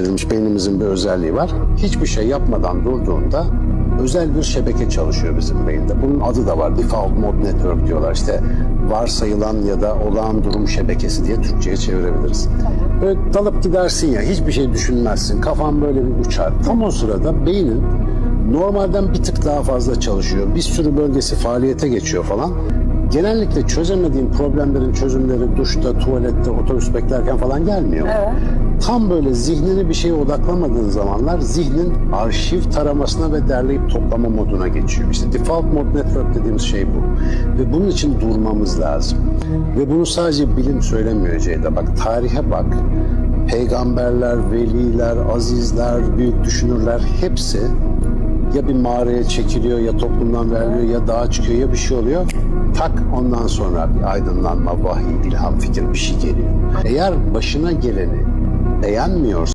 edilmiş beynimizin bir özelliği var. Hiçbir şey yapmadan durduğunda özel bir şebeke çalışıyor bizim beyinde. Bunun adı da var. Default Mode Network diyorlar. İşte varsayılan ya da olağan durum şebekesi diye Türkçe'ye çevirebiliriz. Böyle dalıp gidersin ya hiçbir şey düşünmezsin. Kafan böyle bir uçar. Tam o sırada beynin normalden bir tık daha fazla çalışıyor. Bir sürü bölgesi faaliyete geçiyor falan. Genellikle çözemediğin problemlerin çözümleri duşta, tuvalette, otobüs beklerken falan gelmiyor. Tam böyle zihnini bir şeye odaklamadığın zamanlar zihnin arşiv taramasına ve derleyip toplama moduna geçiyor. İşte default mode network dediğimiz şey bu. Ve bunun için durmamız lazım. Ve bunu sadece bilim söylemiyor Ceyda. Bak tarihe bak. Peygamberler, veliler, azizler, büyük düşünürler hepsi ya bir mağaraya çekiliyor ya toplumdan veriliyor ya dağa çıkıyor ya bir şey oluyor. Tak ondan sonra bir aydınlanma, vahiy, ilham, fikir bir şey geliyor. Eğer başına geleni beğenmiyorsa